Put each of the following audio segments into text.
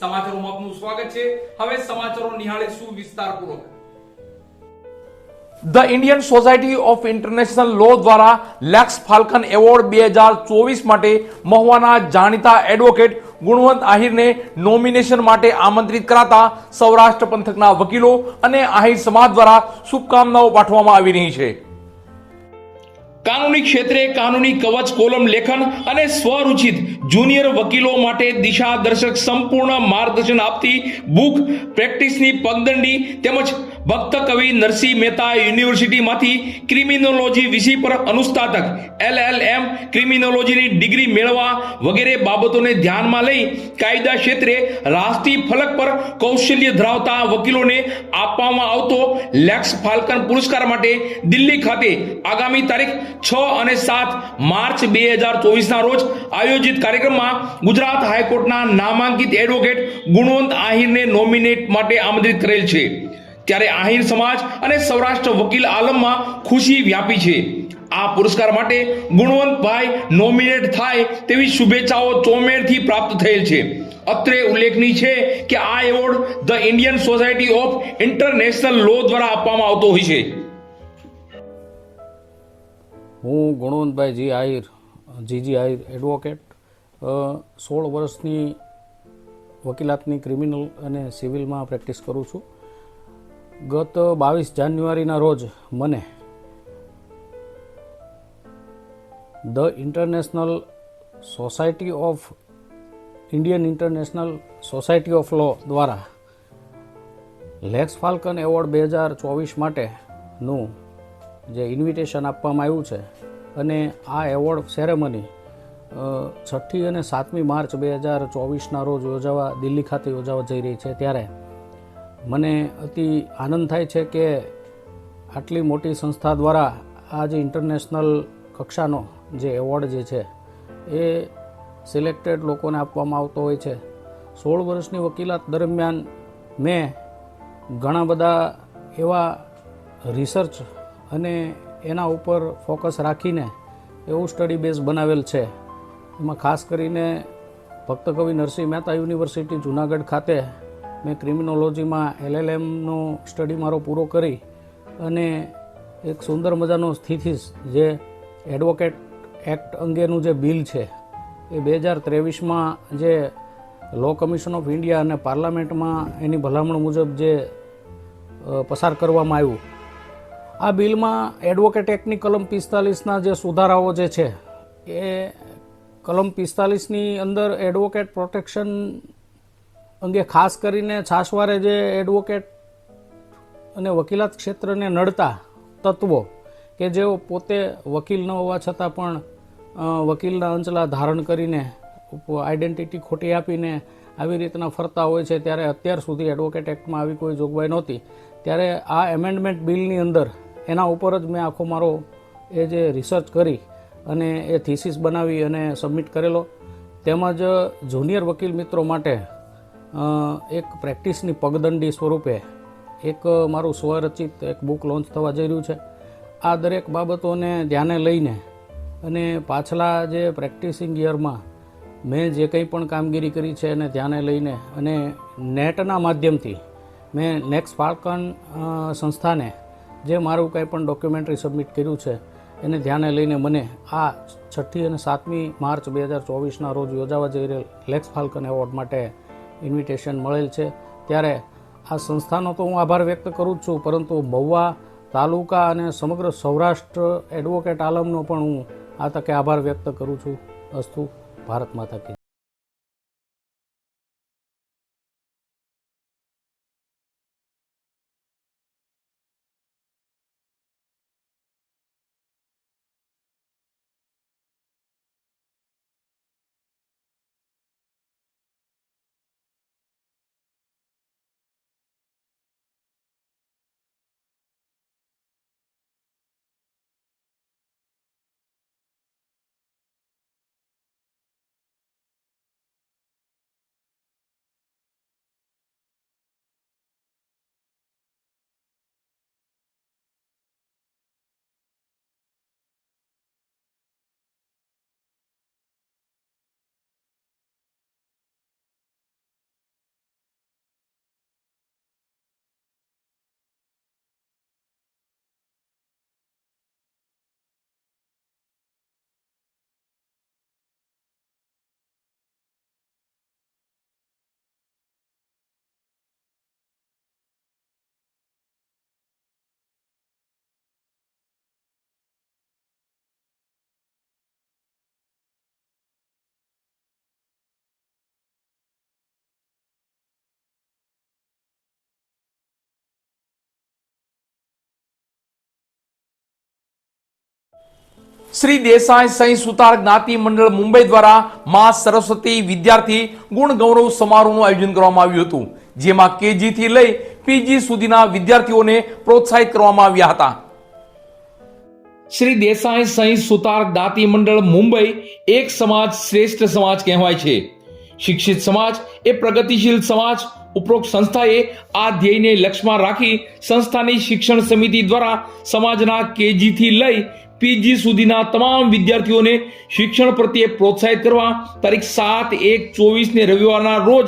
સમાચારોમાં આપનું સ્વાગત છે. હવે સમાચારો નિહાળીશું વિસ્તારપૂર્વક? The Indian society of international law દ્વારા લેક્સ ફાલ્કન એવોર્ડ બે હજાર ચોવીસ માટે મહુવાના જાણીતા એડવોકેટ ગુણવંત આહિરને નોમિનેશન માટે આમંત્રિત કરાતા સૌરાષ્ટ્ર પંથકના વકીલો અને આહિર સમાજ દ્વારા શુભકામનાઓ પાઠવવામાં આવી રહી છે. કાનૂની ક્ષેત્રે કાનૂની કવચ, કોલમ, લેખન અને સ્વરૂચિત જુનિયર વકીલો માટે દિશા દર્શક સંપૂર્ણ માર્ગદર્શન આપતી બુક પ્રેક્ટિસની પગદંડી તેમજ ભક્ત કવિ નરસિંહ મહેતા યુનિવર્સિટીમાંથી ક્રિમિનોલોજી વિષય પર અનુસ્નાતક એમ ક્રિમિનોલોજીની ડિગ્રી મેળવવા વગેરે બાબતોને ધ્યાનમાં લઈ કાયદા ક્ષેત્રે રાષ્ટ્રીય ફલક પર કૌશલ્ય ધરાવતા વકીલોને આપવામાં આવતો લેક્સ ફાલ્કન પુરસ્કાર માટે દિલ્હી ખાતે આગામી તારીખ છ અને સાત માર્ચ બે હજાર ચોવીસના રોજ આયોજિત કાર્યક્રમમાં ગુજરાત હાઈકોર્ટના નામાંકિત એડવોકેટ ગુણવંત આહિરને નોમિનેટ માટે આમંત્રિત કરેલ છે. ત્યારે આહિર સમાજ અને સૌરાષ્ટ્ર વકીલ આલમમાં ખુશી વ્યાપી છે. આ પુરસ્કાર માટે ગુણવંતભાઈ નોમિનેટ થાય તેવી શુભેચ્છાઓ ચોમેરથી પ્રાપ્ત થયેલ છે. અત્રે ઉલ્લેખનીય છે કે આ award the Indian society of international law દ્વારા આપવામાં આવતો હોય છે. હું Gunvantbhai ji Ahir, G G Ahir advocate સોળ વર્ષની વકીલાતની ક્રિમિનલ અને સિવિલમાં પ્રેક્ટિસ કરું છું. ગત બાવીસ જાન્યુઆરીના રોજ મને the international society of Indian international society of law દ્વારા લેક્સ ફાલ્કન એવોર્ડ બે હજાર ચોવીસ માટેનું જે ઇન્વિટેશન આપવામાં આવ્યું છે અને આ એવોર્ડ સેરેમની છઠ્ઠી અને સાતમી માર્ચ બે હજાર ચોવીસના રોજ યોજાવા દિલ્હી ખાતે યોજાવા જઈ રહી છે. ત્યારે મને અતિ આનંદ થાય છે કે આટલી મોટી સંસ્થા દ્વારા આ જે ઇન્ટરનેશનલ કક્ષાનો જે એવોર્ડ જે છે એ સિલેક્ટેડ લોકોને આપવામાં આવતો હોય છે. સોળ વર્ષની વકીલાત દરમિયાન મેં ઘણા બધા એવા રિસર્ચ અને એના ઉપર ફોકસ રાખીને એવું સ્ટડી બેઝ બનાવેલ છે. એમાં ખાસ કરીને ભક્ત કવિ નરસિંહ મહેતા યુનિવર્સિટી જુનાગઢ ખાતે મેં ક્રિમિનોલોજીમાં એલએલએમનો સ્ટડી મારો પૂરો કરી અને એક સુંદર મજાનો સ્થિતિસ જે એડવોકેટ એક્ટ અંગેનું જે બિલ છે, એ બે હજાર ત્રેવીસમાં જે લો કમિશન ઓફ ઇન્ડિયા અને પાર્લામેન્ટમાં એની ભલામણ મુજબ જે પસાર કરવામાં આવ્યું. આ બિલમાં એડવોકેટ એક્ટની કલમ પિસ્તાલીસના જે સુધારાઓ જે છે, એ કલમ પિસ્તાલીસની અંદર એડવોકેટ પ્રોટેક્શન અંગે ખાસ કરીને છાસવારે જે એડવોકેટ અને વકીલાત ક્ષેત્રને નડતા તત્વો કે જેઓ પોતે વકીલ ન હોવા છતાં પણ વકીલના અંચલા ધારણ કરીને આઈડેન્ટિટી ખોટી આપીને આવી રીતના ફરતા હોય છે ત્યારે અત્યાર સુધી એડવોકેટ એક્ટમાં આવી કોઈ જોગવાઈ નહોતી. ત્યારે આ એમેન્ડમેન્ટ બિલની અંદર એના ઉપર જ મેં આખો મારો એ જે રિસર્ચ કરી અને એ થીસીસ બનાવી અને સબમિટ કરેલો. તેમજ જુનિયર વકીલ મિત્રો માટે એક પ્રેક્ટિસની પગદંડી સ્વરૂપે એક મારું સ્વરચિત એક બુક લોન્ચ થવા જઈ રહ્યું છે. આ દરેક બાબતોને ધ્યાને લઈને અને પાછલા જે પ્રેક્ટિસિંગ યરમાં મેં જે કંઈ પણ કામગીરી કરી છે એને ધ્યાને લઈને અને નેટના માધ્યમથી મેં નેક્સ્ટ ફાલ્કન સંસ્થાને જે મારું કંઈ પણ ડોક્યુમેન્ટરી સબમિટ કર્યું છે એને ધ્યાને લઈને મને આ છઠ્ઠી અને સાતમી માર્ચ બે હજાર ચોવીસના રોજ યોજાવા જઈ રહેલ લેક્સ ફાલ્કન એવોર્ડ માટે ઇન્વિટેશન મળેલ છે. ત્યારે આ સંસ્થાનો તો હું આભાર વ્યક્ત કરું જ છું, પરંતુ મહુવા તાલુકા અને સમગ્ર સૌરાષ્ટ્ર એડવોકેટ આલમનો પણ હું આ તકે આભાર વ્યક્ત કરું છું. અસ્તુ, ભારત માતા કી શ્રી દેસાઈ સહી સુતાર જ્ઞાતિ મંડળ મુંબઈ દ્વારા મા સરસ્વતી વિદ્યાર્થી ગુણ ગૌરવ સમારોહનું આયોજન કરવામાં આવ્યું હતું, જેમાં કેજી થી લઈ પીજી સુધીના વિદ્યાર્થીઓને પ્રોત્સાહિત કરવામાં આવ્યા હતા. શ્રી દેસાઈ સહી સુતાર જ્ઞાતિ મંડળ મુંબઈ એક સમાજ શ્રેષ્ઠ સમાજ કહેવાય છે. શિક્ષિત સમાજ એ પ્રગતિશીલ સમાજ, ઉપરોક્ત સંસ્થાએ આ ધ્યેયને લક્ષ્યમાં રાખી સંસ્થાની શિક્ષણ સમિતિ દ્વારા સમાજના કેજી થી લઈ પીજી સુધીના તમામ વિદ્યાર્થીઓને શિક્ષણ પ્રત્યે પ્રોત્સાહિત કરવા તારીખ સાત એક ચોવીસ ને રવિવારના રોજ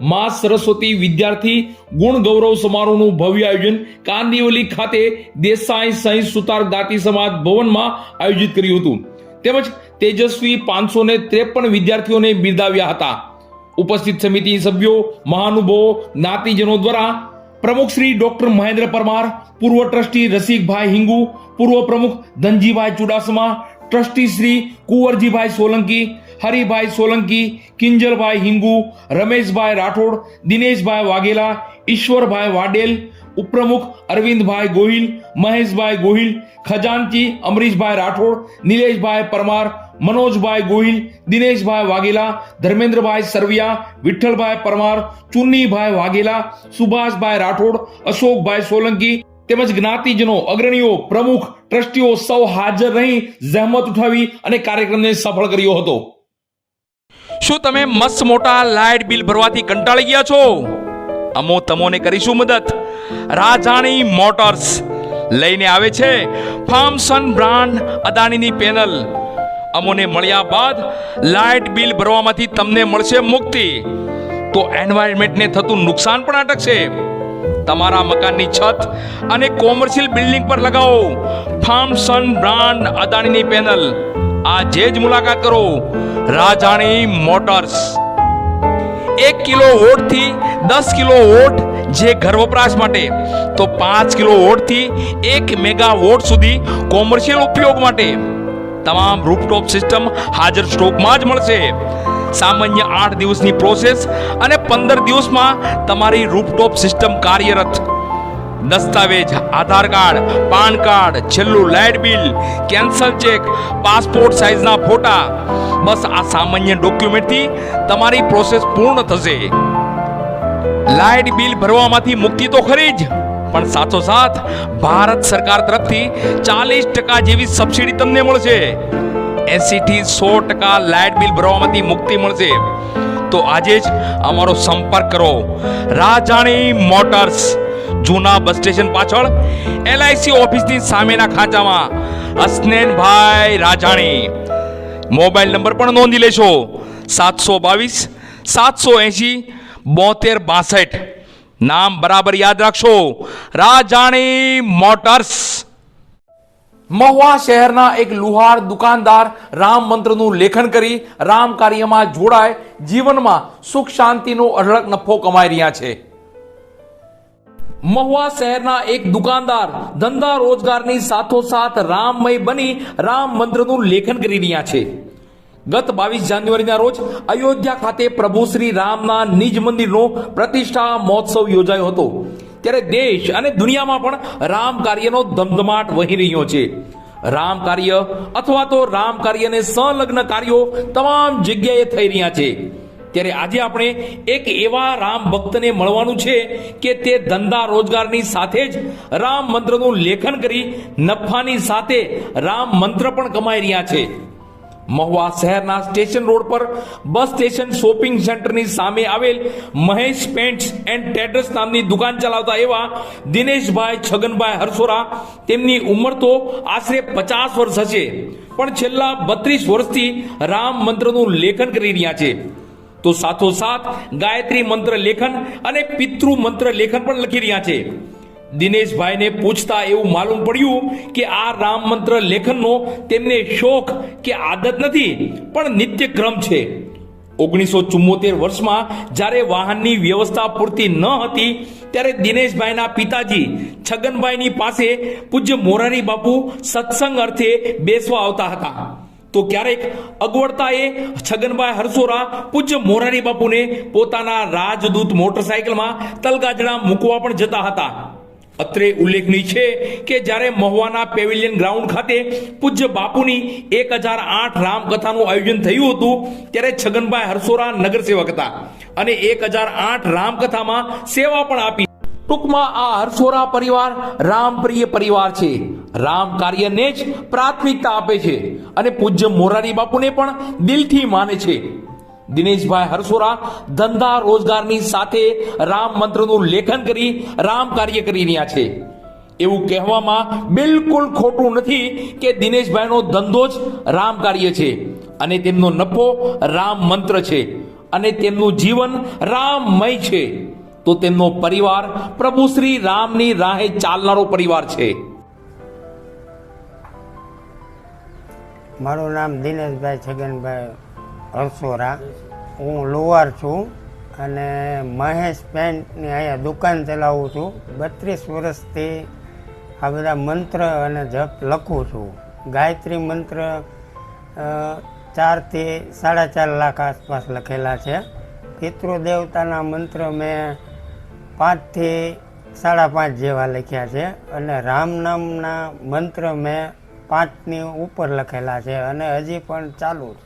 મા સરસ્વતી વિદ્યાર્થી ગુણ ગૌરવ સમારોહનું ભવ્ય આયોજન કાંદીવલી ખાતે દેસાઈ સહી સુતાર દાતી સમાજ ભવનમાં આયોજિત કર્યું હતું. તેમજ તેજસ્વી પાંચસો ને ત્રેપન વિદ્યાર્થીઓને બિરદાવ્યા હતા. ઉપસ્થિત સમિતિ સભ્યો, મહાનુભાવો જ્ઞાતિજનો દ્વારા પ્રમુખ શ્રી ડોક્ટર મહેન્દ્ર પરમાર પૂર્વ ટ્રસ્ટી રસિકભાઈ હિંગુ પૂર્વ પ્રમુખ ધનજીભાઈ ચુડાસમા ટ્રસ્ટી શ્રી કુંવરજીભાઈ સોલંકી હરિભાઈ સોલંકી કિંજલભાઈ હિંગુ રમેશભાઈ રાઠોડ દિનેશભાઈ વાઘેલા ઈશ્વરભાઈ વાડેલ ઉપપ્રમુખ અરવિંદભાઈ ગોહિલ, મહેશભાઈ ગોહિલ, ખજાનચી, અમરીશભાઈ રાઠોડ, નિલેશભાઈ પરમાર, મનોજભાઈ ગોહિલ, દિનેશભાઈ વાઘેલા, ધર્મેન્દ્રભાઈ સરવિયા, વિઠ્ઠલભાઈ પરમાર, ચુન્નીભાઈ વાઘેલા, સુભાષભાઈ રાઠોડ, અશોકભાઈ સોલંકી તેમજ જ્ઞાતિજનો, અગ્રણીઓ, પ્રમુખ, ટ્રસ્ટીઓ સૌ હાજર રહી જહેમત ઉઠાવી અને કાર્યક્રમને સફળ કર્યો હતો. શું તમે મસ્ત મોટા લાઇટ બિલ ભરવાથી કંટાળી ગયા છો? અમો તમોને કરીશું મદદ. રાજાણી મોટર્સ લઈને આવે છે. ફાર્મસન બ્રાન્ડ અદાણીની પેનલ. અમોને મળ્યા બાદ લાઇટ બિલ ભરવામાંથી તમને મળશે મુક્તિ. તો એન્વાયરમેન્ટને થતું નુકસાન પણ અટકશે તમારા મકાનની છત અને કોમર્શિયલ બિલ્ડિંગ પર લગાવો. ફાર્મસન બ્રાન્ડ અદાણીની પેનલ. આજે જ મુલાકાત કરો. રાજાણી મોટર્સ. એક કિલો વોટથી દસ કિલો વોટ જે ઘર વપરાશ માટે, તો પાંચ કિલો વોટથી એક મેગા વોટ સુધી કોમર્શિયલ ઉપયોગ માટે તમામ રૂફટોપ સિસ્ટમ હાજર સ્ટોકમાં જ મળશે. સામાન્ય આઠ દિવસની પ્રોસેસ અને પંદર દિવસમાં તમારી રૂફટોપ સિસ્ટમ કાર્યરત. દસ્તાવેજ, આધાર કાર્ડ, પાન કાર્ડ, છેલ્લું light bill, cancel cheque, passport સાઇઝના ફોટા, બસ આ સામાન્ય ડોક્યુમેન્ટથી તમારી પ્રોસેસ પૂર્ણ થશે. લાઇટ બિલ ભરવામાંથી મુક્તિ તો ખરી જ, પણ સાથો સાથ ભારત સરકાર તરફથી ચાલીસ ટકા જેવી સબસિડી તમને મળશે. એસી થી સો ટકા લાઇટ બિલ ભરવામાંથી મુક્તિ મળશે. તો આજે જ અમારો સંપર્ક કરો. રાજાણી મોટર્સ, જૂના બસ સ્ટેશન પાછળ, એલઆઈસી ઓફિસની સામેના ખાંચામાં અસ્નેનભાઈ રાજાણી. મોબાઈલ નંબર પણ નોંધી લેશો. સાતસો બાવીસ, સાતસો એંશી બોતેર બાસઠ. નામ બરાબર યાદ રાખશો. રાજાણી મોટર્સ. મહુવા શહેરના એક લુહાર દુકાનદાર રામ મંત્રનું લેખન કરી રામ કાર્યમાં જોડાય. જીવનમાં સુખ શાંતિનો અઢળક નફો કમાઈ રહ્યા છે. મહુવા શહેરના એક દુકાનદાર ધંધા રોજગારની સાથોસાથ રામમય બની રામ મંત્રનું લેખન કરી રહ્યા છે. ગત બાવીસ જાન્યુઆરીના રોજ અયોધ્યા ખાતે પ્રભુ શ્રી રામના નિજ મંદિરનો પ્રતિષ્ઠા મહોત્સવ યોજાયો હતો. ત્યારે દેશ અને દુનિયામાં પણ રામ કાર્યનો ધમધમાટ વહી રહ્યો છે. રામ કાર્ય અથવા તો રામ કાર્યને સંલગ્ન કાર્યો તમામ જગ્યાએ થઈ રહ્યા છે. ત્યારે આજે આપણે એક એવા રામ ભક્તને મળવાનું છે કે તે ધંધા રોજગારની સાથે જ રામ મંત્રનું લેખન કરી નફાની સાથે રામ મંત્ર પણ કમાઈ રહ્યા છે. મહુવા શહેરના સ્ટેશન રોડ પર બસ સ્ટેશન શોપિંગ સેન્ટરની સામે આવેલ મહેશ પેન્ટ્સ એન્ડ ટેડર્સ નામની દુકાન ચલાવતા એવા દિનેશભાઈ, છગનભાઈ હરસોરા તેમની ઉંમર તો આશરે પચાસ વર્ષ હશે. પણ છેલ્લા બત્રીસ વર્ષથી રામ મંત્રનું લેખન કરી રહ્યા છે. તો સાથોસાથ ગાયત્રી મંત્ર લેખન અને પિતૃ મંત્ર લેખન પણ લખી રહ્યા છે. દિનેશભાઈને પૂછતા એવું માલુમ પડ્યું કે આ રામ મંત્ર લેખનનો તેમને શોખ કે આદત નથી, પણ નિત્ય ક્રમ છે. ઓગણીસો ચુમ્મોતેર વર્ષમાં જ્યારે વાહનની વ્યવસ્થા પૂરતી ન હતી, ત્યારે દિનેશભાઈના પિતાજી છગનભાઈની પાસે પૂજ્ય મોરારી બાપુ સત્સંગ અર્થે બેસવા આવતા હતા. તો ક્યારેક અગવડતાએ છગનભાઈ હરસોરા પૂજ્ય મોરારી બાપુને પોતાના રાજદૂત મોટરસાયકલમાં તલગાજડા મૂકવા પણ જતા હતા. અત્રે ઉલ્લેખનીય છે કે જ્યારે મહુવાના પેવિલિયન ગ્રાઉન્ડ ખાતે પૂજ્ય બાપુની એક હજાર આઠ રામકથાનું આયોજન થયું હતું, ત્યારે છગનભાઈ હરસોરા નગરસેવક હતા અને એક હજાર આઠ રામકથામાં સેવા પણ આપી. ટૂંકમાં આ હરસોરા પરિવાર રામપ્રિય પરિવાર છે. રામ કાર્યને જ પ્રાથમિકતા આપે છે અને પૂજ્ય મોરારી બાપુને પણ દિલથી માને છે. દિનેશભાઈ હરસોરા ધંધા રોજગારની સાથે રામ મંત્રનું લેખન કરી, રામ કાર્ય કરી રહ્યા છે. એવું કહેવામાં બિલકુલ ખોટું નથી કે દિનેશભાઈનો ધંધો જ રામ કાર્ય છે અને તેમનો નફો રામ મંત્ર છે અને તેમનું જીવન રામમય છે. તો તેમનો પરિવાર પ્રભુ શ્રી રામની રાહે ચાલનારો પરિવાર છે. મારું નામ દિનેશભાઈ છગનભાઈ હરસોરા હું લોહાર છું અને મહેશ પેન્ટની અહીંયા દુકાન ચલાવું છું. બત્રીસ વર્ષથી આ બધા મંત્ર અને જપ લખું છું. ગાયત્રી મંત્ર ચારથી સાડા ચાર લાખ આસપાસ લખેલા છે. પિતૃદેવતાના મંત્ર મેં પાંચથી સાડા પાંચ જેવા લખ્યા છે અને રામ નામના મંત્ર મેં પાંચની ઉપર લખેલા છે અને હજી પણ ચાલુ છે